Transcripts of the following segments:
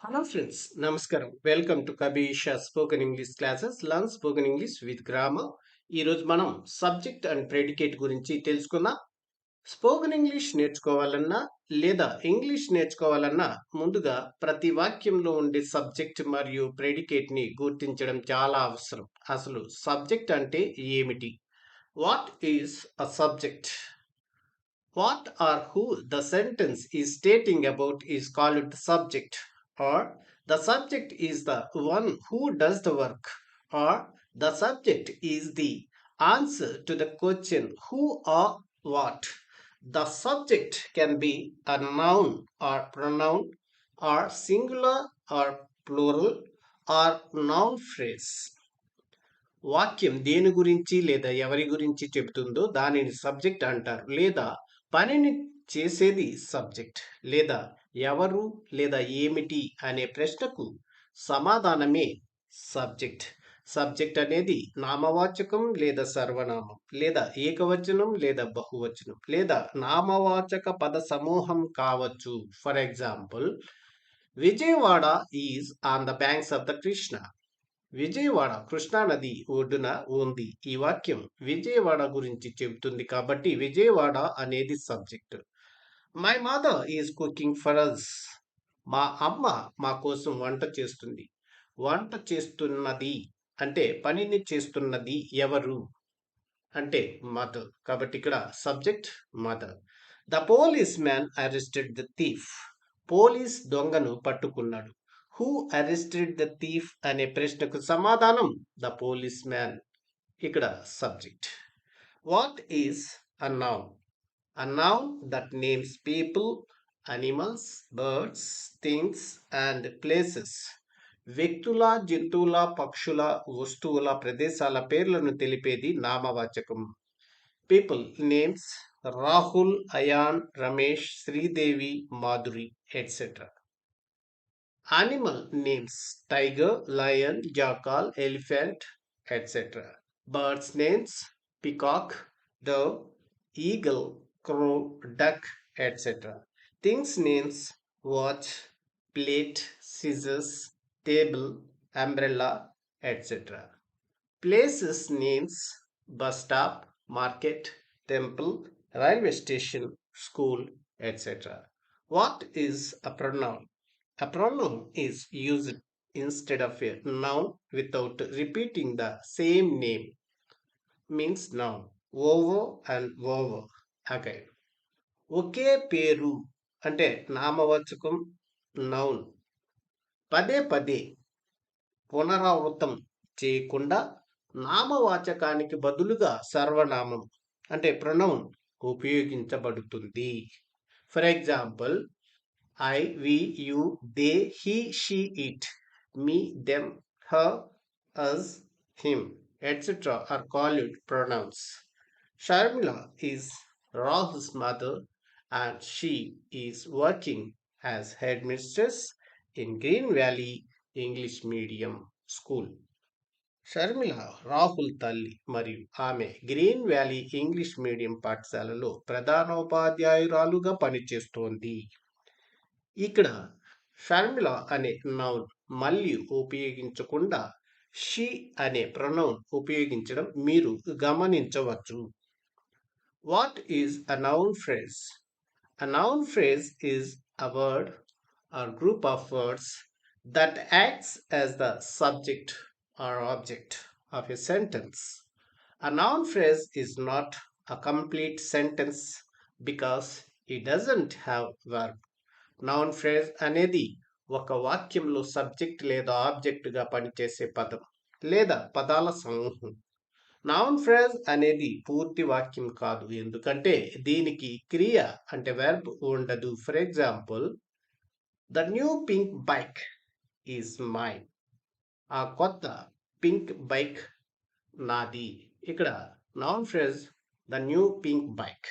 Hello friends నమస్కారం welcome to Kabisha spoken English classes learn spoken English with grammar ఈరోజు మనం subject and predicate గురించి తెలుసుకుందాం. Spoken English నేర్చుకోవాలన్నా లేదా ఇంగ్లీష్ నేర్చుకోవాలన్నా ముందుగా ప్రతి వాక్యంలో ఉండే సబ్జెక్ట్ మరియు ప్రెడికేట్ని గుర్తించడం చాలా అవసరం. అసలు సబ్జెక్ట్ అంటే ఏమిటి? What is a subject what are who the sentence is stating about is called subject or the subject is the one who does the work or the subject is the answer to the question who or what the subject can be a noun or pronoun or singular or plural or noun phrase వాక్యం దేని గురించి లేదా ఎవరి గురించి చెబుతుందో దానిని subject అంటారు లేదా పనిని చేసేది సబ్జెక్ట్ లేదా ఎవరు లేదా ఏమిటి అనే ప్రశ్నకు సమాధానమే సబ్జెక్ట్. సబ్జెక్ట్ అనేది నామవాచకం లేదా సర్వనామం లేదా ఏకవచనం లేదా బహువచనం లేదా నామవాచక పద సమూహం కావచ్చు. For example Vijayawada is on the banks of the Krishna. Vijayawada కృష్ణానది ఒడ్డున ఉంది ఈ వాక్యం. విజయవాడ గురించి చెబుతుంది కాబట్టి విజయవాడ అనేది subject. My mother is cooking for us మా అమ్మ మా కోసం వంట చేస్తుంది. వంట చేస్తున్నది అంటే పనిని చేస్తున్నది ఎవరు? అంటే మదర్ కాబట్టి ఇక్కడ subject mother the policeman arrested the thief police దొంగను పట్టుకున్నాడు. హూ అరెస్టెడ్ ద థీఫ్ అనే ప్రశ్నకు సమాధానం ద పోలీస్ మ్యాన్ ఇక్కడ subject what is a noun a noun that names people animals birds things and places వ్యక్తుల జంతువుల పక్షుల వస్తువుల ప్రదేశాల పేర్లను తెలిపేది నామవాచకం. People names Rahul Ayan Ramesh Sridevi Madhuri etcetera animal names tiger lion jackal elephant etcetera birds names peacock dove eagle crow, duck, etc. Things names watch, plate, scissors, table, umbrella, etc. Places names bus stop, market, temple, railway station, school, etc. What is a pronoun? A pronoun is used instead of a noun without repeating the same name. Means noun. Over and over. అకైడ్ ఒకే పేరు అంటే నామవచకం noun. పదే పదే పునరావృతం చేయకుండా నామవాచకానికి బదులుగా సర్వనామం అంటే ప్రణౌన్ ఉపయోగించబడుతుంది. For example I we you they he she it me them her us him etcetera are call it pronouns. Sharmila is Rahul's mother and she is working as headmistress in Green Valley English Medium School. Sharmila Rahul తల్లి మరియు ఆమె green valley English medium పాఠశాలలో ప్రధానోపాధ్యాయురాలుగా పనిచేస్తోంది ఇక్కడ షర్మిల అనే noun మళ్ళీ ఉపయోగించకుండా she అనే ప్రొనౌన్ ఉపయోగించడం మీరు గమనించవచ్చు what is a noun phrase a noun phrase is a word or group of words that acts as the subject or object of a sentence a noun phrase is not a complete sentence because it doesn't have verb noun phrase అనేది ఒక వాక్యంలో subject లేదా ఆబ్జెక్ట్గా పనిచేసే పదం లేదా పదాల సమూహం noun phrase అనేది పూర్తి వాక్యం కాదు. ఎందుకంటే దీనికి క్రియ అంటే వెర్బ్ ఉండదు. For example the new pink bike is mine ఆ కొత్త పింక్ బైక్ నాది. ఇక్కడ noun phrase the new pink bike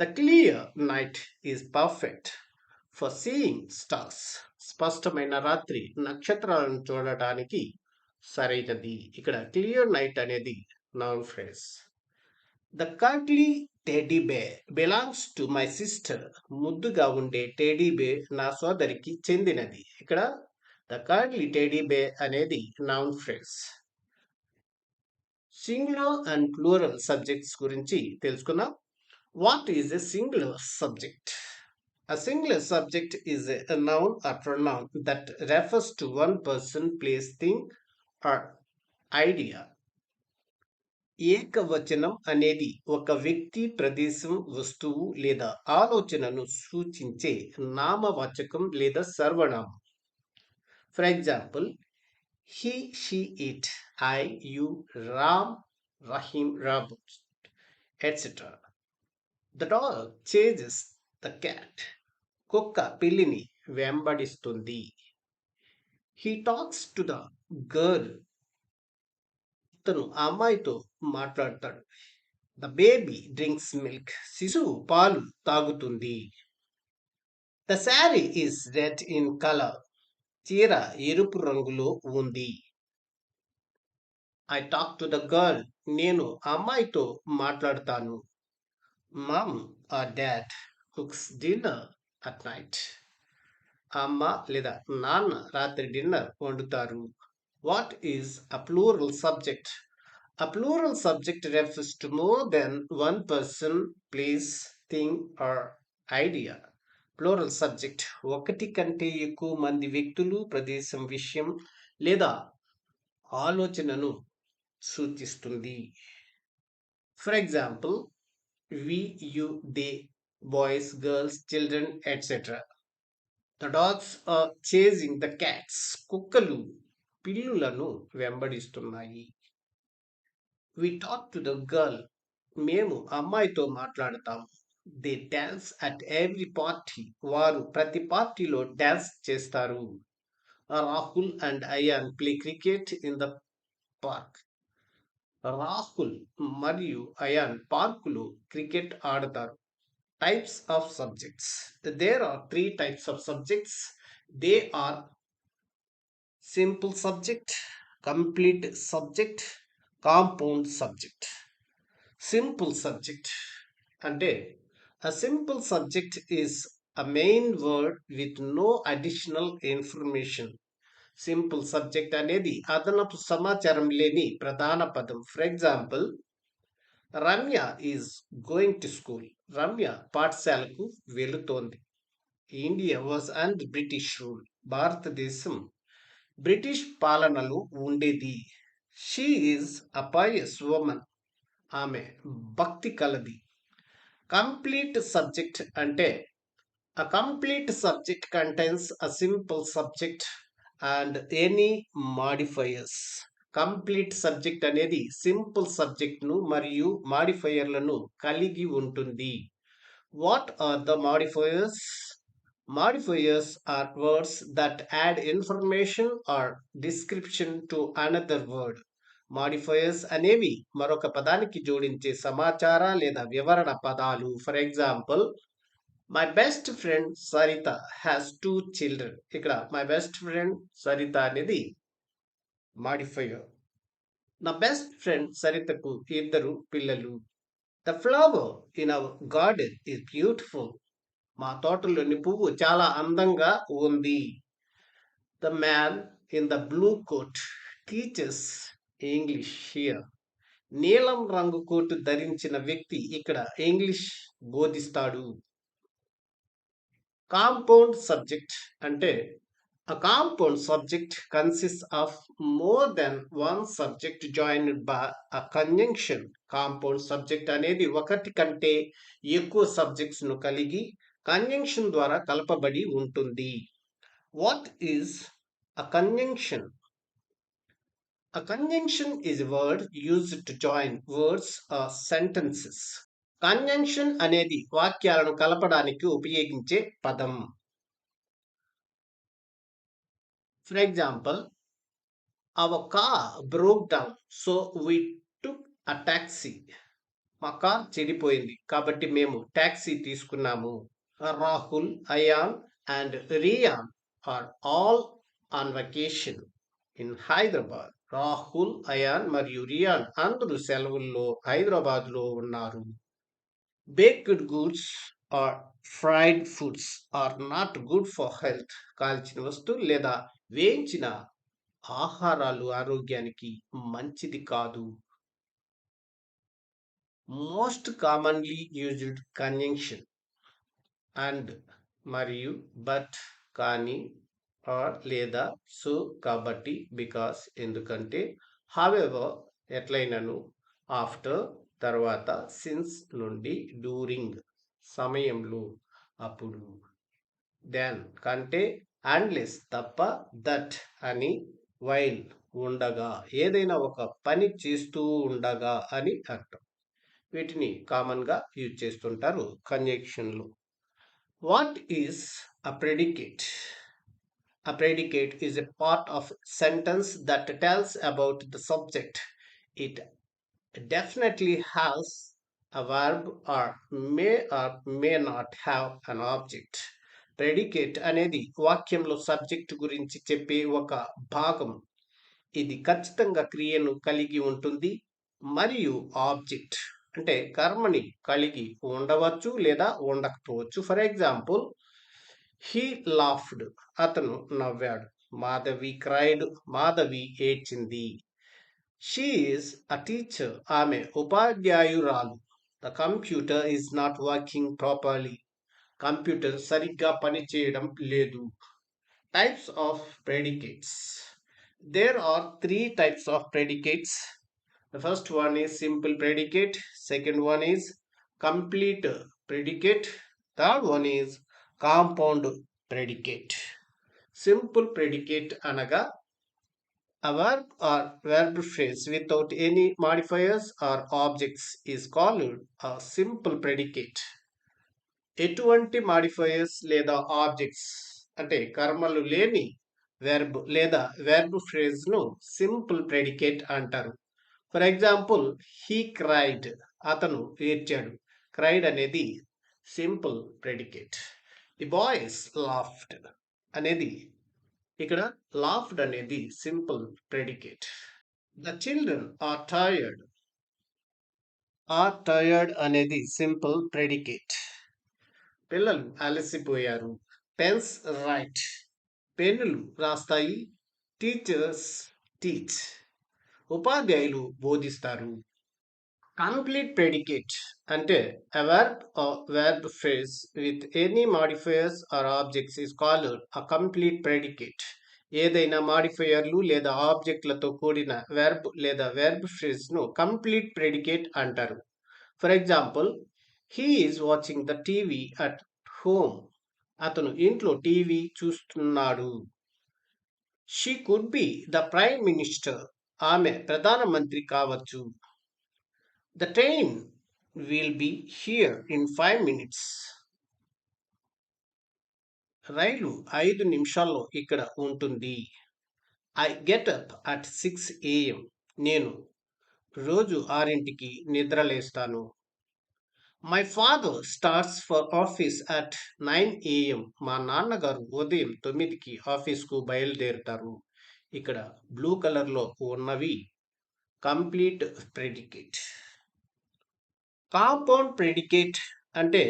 the clear night is perfect for seeing stars స్పష్టమైన రాత్రి నక్షత్రాలను చూడటానికి సరైనది. ఇక్కడ క్లియర్ నైట్ అనేది noun phrase. The curly teddy bear belongs to my sister. ముద్దుగా ఉండే టెడ్డీ బే నా సోదరికి చెందినది. ఇక్కడ ద కర్లీ టెడ్డీ బే అనేది noun phrase. Singular and plural subjects గురించి తెలుసుకుందాం. What is a singular subject? A singular subject is a noun or pronoun that refers to one person, place, thing, idea. ఏకవచనం అనేది ఒక వ్యక్తి ప్రదేశం వస్తువు లేదా ఆలోచనను సూచించే నామవాచకం లేదా సర్వనామం. For example he she it I you Ram Rahim Robert etcetera the dog chases the cat కుక్క పిల్లిని వెంబడిస్తుంది. He talks to the girl అతను ఆ అమ్మాయితో మాట్లాడతాడు. ద బేబీ డ్రింక్స్ మిల్క్ శిశువు పాలు తాగుతుంది. The sari is red in colour చీర ఎరుపు రంగులో ఉంది. I talk to the girl నేను అమ్మాయితో మాట్లాడతాను. Mum or dad cooks dinner at night అమ్మ లేదా నాన్న రాత్రి డిన్నర్ వండుతారు. What is a plural subject a plural subject refers to more than one person place thing or idea plural subject ఒకటి కంటే ఎక్కువ మంది వ్యక్తులు ప్రదేశం విషయం లేదా ఆలోచనను సూచిస్తుంది. For example we you they boys girls children etcetera the dogs are chasing the cats కుక్కలు పిల్లులను వెంబడిస్తున్నాయి. We talk to the girl మేము అమ్మాయితో మాట్లాడతాం. They dance at every party వారు ప్రతి పార్టీలో డ్యాన్స్ చేస్తారు. Rahul and Ayan play cricket in the park Rahul మరియు అయాన్ పార్కులో క్రికెట్ ఆడతారు. Types of subjects. There are three types of subjects. They are simple subject, complete subject, compound subject. Simple subject. అంటే a simple subject is a main word with no additional information. Simple subject అనేది అదనపు సమాచారం లేని ప్రధాన పదం for example Ramya is going to school Ramya పాఠశాలకు వెళుతోంది. India was and British rule. భారతదేశం బ్రిటిష్ పాలనలో ఉండేది. షీ ఈజ్ అపాయస్ ఉమెన్ ఆమె భక్తి కలది. కంప్లీట్ సబ్జెక్ట్ అంటే a complete subject contains a simple subject and any modifiers complete subject అనేది సింపుల్ సబ్జెక్ట్ను మరియు మాడిఫైయర్లను కలిగి ఉంటుంది. What are the modifiers modifiers are words that add information or description to another word modifiers అనేవి మరొక పదానికి జోడించే సమాచార లేదా వివరణ పదాలు. For example my best friend Saritha has two children ఇక్కడ మై బెస్ట్ ఫ్రెండ్ సరిత అనేది మాడిఫైయర్. నా బెస్ట్ ఫ్రెండ్ సరితకు ఇద్దరు పిల్లలు. The flower in our garden is beautiful. మా తోటలోని పువ్వు చాలా అందంగా ఉంది. The man in the blue coat teachers English here. నీలం రంగు కోటు ధరించిన వ్యక్తి ఇక్కడ ఇంగ్లీష్ బోధిస్తాడు. కాంపౌండ్ సబ్జెక్ట్ అంటే A compound subject consists of more than one subject joined by a conjunction. Compound subject అనేది ఒకటి కంటే ఎక్కువ సబ్జెక్ట్స్ను కలిగి కంజంక్షన్ ద్వారా కలపబడి ఉంటుంది. What is a conjunction a conjunction is word used to join words or sentences conjunction అనేది వాక్యాలను కలపడానికి ఉపయోగించే పదం. For example, our car broke down, so we took a taxi. మా కార్ చెడిపోయింది. కాబట్టి మేము ట్యాక్సీ తీసుకున్నాము. Rahul Ayan and Riyan are all on vacation in Hyderabad Rahul Ayan మరియు రియాన్ అందరూ సెలవుల్లో హైదరాబాద్లో ఉన్నారు. Baked goods or fried foods are not good for health కాల్చిన వస్తువులు లేదా వేయించిన ఆహారాలు ఆరోగ్యానికి మంచిది కాదు. Most commonly used conjunction and మరియు బట్ కానీ ఆర్ లేదా సో కాబట్టి బికాస్ ఎందుకంటే హావెవర్ ఎట్లయినను ఆఫ్టర్ తర్వాత సిన్స్ నుండి డ్యూరింగ్ సమయంలో అప్పుడు. దెన్ కంటే అండ్లెస్ తప్ప దట్ అని వైల్ ఉండగా ఏదైనా ఒక పని చేస్తూ ఉండగా అని అర్థం. వీటిని కామన్గా యూజ్ చేస్తుంటారు కంజెక్షన్లు what is a predicate? A predicate is a part of sentence that tells about the subject. It definitely has a verb or may or may not have an object. Predicate అనేది వాక్యంలో subject గురించి చెప్పే ఒక భాగం. ఇది ఖచ్చితంగా క్రియను కలిగి ఉంటుంది మరియు ఆబ్జెక్ట్ అంటే కర్మని కలిగి ఉండవచ్చు లేదా ఉండకపోవచ్చు. ఫర్ ఎగ్జాంపుల్ హీ లాఫ్డ్ అతను నవ్వాడు. మాధవి క్రైడ్ మాధవి ఏడ్చింది. షీఈస్ అ టీచర్ ఆమె ఉపాధ్యాయురాలు. The computer is not working properly computer సరిగ్గా పనిచేయడం లేదు types of predicates there are three types of predicates the first one is simple predicate second one is complete predicate third one is compound predicate simple predicate అనగా a verb or verb phrase without any modifiers or objects is called a simple predicate. ఎటువంటి modifiers లేదా objects అంటే కర్మలు లేని verb లేదా verb ఫ్రేజ్ను simple predicate అంటారు. For example he cried అతను ఏడ్చాడు. క్రైడ్ అనేది simple predicate. The boys laughed అనేది ఇక్కడ లాఫ్డ్ అనేది simple predicate. The children are tired are tired అనేది సింపుల్ ప్రెడికేట్. పిల్లలు అలసిపోయారు. Pens write. పెన్నులు రాస్తాయి. Teachers teach. ఉపాధ్యాయులు బోధిస్తారు. కంప్లీట్ ప్రెడికేట్ అంటే a verb verb verb with any modifiers or or objects called called complete predicate ఏదైనా మాడిఫైయర్లు లేదా ఆబ్జెక్ట్లతో కూడిన వెర్బ్ లేదా వెర్బ్ ఫ్రేజ్ను కంప్లీట్ ప్రెడికేట్ అంటారు. For example he is watching the TV at home అతను ఇంట్లో టీవీ చూస్తున్నాడు. She could be the prime minister ఆమె ప్రధానమంత్రి కావచ్చు. The train will be here in five minutes రైలు ఐదు నిమిషాల్లో ఇక్కడ ఉంటుంది. I get up at six AM నేను రోజు ఆరింటికి నిద్రలేస్తాను. My father starts for office at nine AM మా నాన్నగారు ఉదయం తొమ్మిదికి ఆఫీస్కు బయలుదేరుతారు. ఇక్కడ బ్లూ కలర్లో ఉన్నవి. Complete predicate. కాంపౌండ్ ప్రెడికేట్ అంటే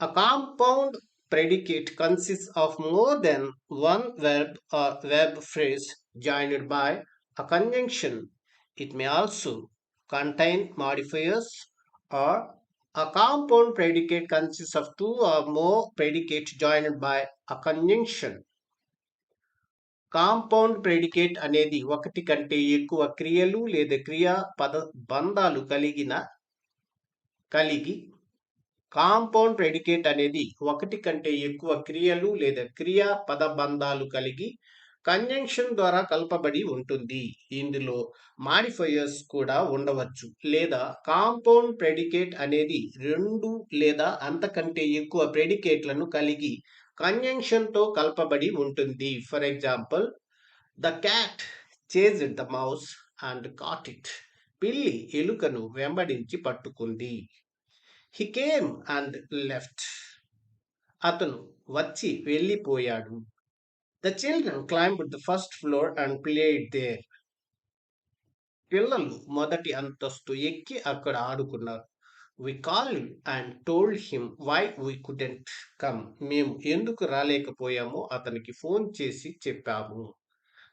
a compound predicate consist of more then one verb or verb phrase joined by a conjunction it may also contain modifiers or a compound predicate consists of two or more predicates joined by a conjunction. Compound predicate అనేది ఒకటి కంటే ఎక్కువ క్రియలు లేదా క్రియా పద బంధాలు కలిగిన కలిగి కాంపౌండ్ ప్రెడికేట్ అనేది ఒకటి కంటే ఎక్కువ క్రియలు లేదా క్రియా పదబంధాలు కలిగి కంజంక్షన్ ద్వారా కలపబడి ఉంటుంది. ఇందులో మాడిఫైయర్స్ కూడా ఉండవచ్చు. లేదా కాంపౌండ్ ప్రెడికేట్ అనేది రెండు లేదా అంతకంటే ఎక్కువ ప్రెడికేట్లను కలిగి కంజంక్షన్తో కలపబడి ఉంటుంది. For example the cat chased the mouse and caught it. పిల్లి ఎలుకను వెంబడించి పట్టుకుంది. He came and left. అతను వచ్చి వెళ్ళిపోయాడు. The children climbed the first floor and played there పిల్లలు మొదటి అంతస్తు ఎక్కి అక్కడ ఆడుకున్నారు. We call and told him why we couldn't come మేము ఎందుకు రాలేకపోయామో అతనికి ఫోన్ చేసి చెప్పాము.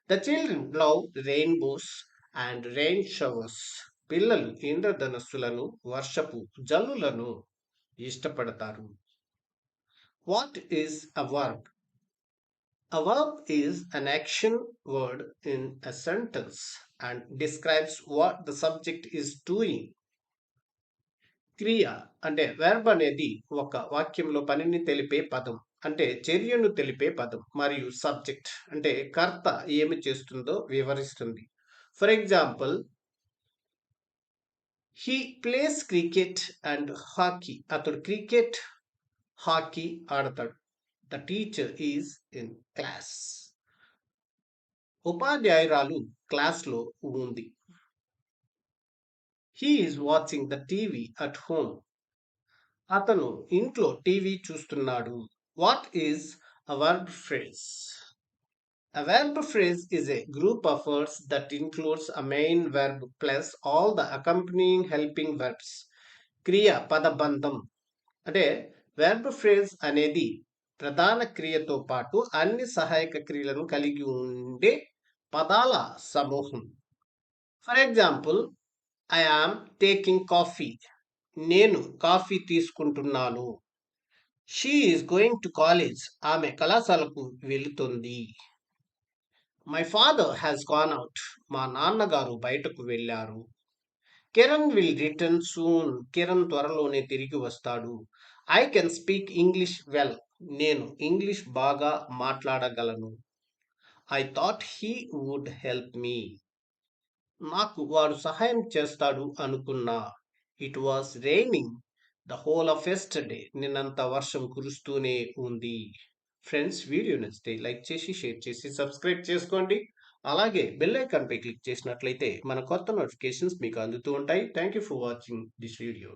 The children love rainbows and rain showers పిల్లలు ఇంద్రధనస్సులను వర్షపు జల్లులను ఇష్టపడతారు. What is a verb A verb is an action word in a sentence and describes what the subject is doing. క్రియ అంటే వెర్బ్ అనేది ఒక వాక్యంలో పనిని తెలిపే పదం అంటే చర్యను తెలిపే పదం మరియు సబ్జెక్ట్ అంటే కర్త ఏమి చేస్తుందో వివరిస్తుంది. For example he plays cricket and hockey అతడు క్రికెట్ హాకీ ఆడతాడు. The teacher is in class ఉపాధ్యాయురాలు క్లాస్లో ఉంది. He is watching the TV at home అతను ఇంట్లో టీవీ చూస్తున్నాడు. What is a verb phrase a verb phrase is a group of words that includes a main verb plus all the accompanying helping verbs క్రియా పదబంధం అంటే verb phrase అనేది ప్రధాన క్రియతో పాటు అన్ని సహాయక క్రియలను కలిగి ఉండే పదాల సమూహం. For example I am taking coffee నేను కాఫీ తీసుకుంటున్నాను. She is going to college ఆమె కళాశాలకు వెళుతుంది. My father has gone out మా నాన్నగారు బయటకు వెళ్ళారు. Kiran will return soon Kiran త్వరలోనే తిరిగి వస్తాడు. I can speak English well నేను ఇంగ్లీష్ బాగా మాట్లాడగలను. I thought he would help me నాకు వాడు సహాయం చేస్తాడు అనుకున్నా. It was raining the whole of yesterday నిన్నంత వర్షం కురుస్తూనే ఉంది. ఫ్రెండ్స్ వీడియో నచ్చితే లైక్ చేసి షేర్ చేసి సబ్స్క్రైబ్ చేసుకోండి. అలాగే బెల్ ఐకాన్ పై క్లిక్ చేసినట్లయితే మన కొత్త నోటిఫికేషన్స్ మీకు అందుతూ ఉంటాయి. Thank you for watching this video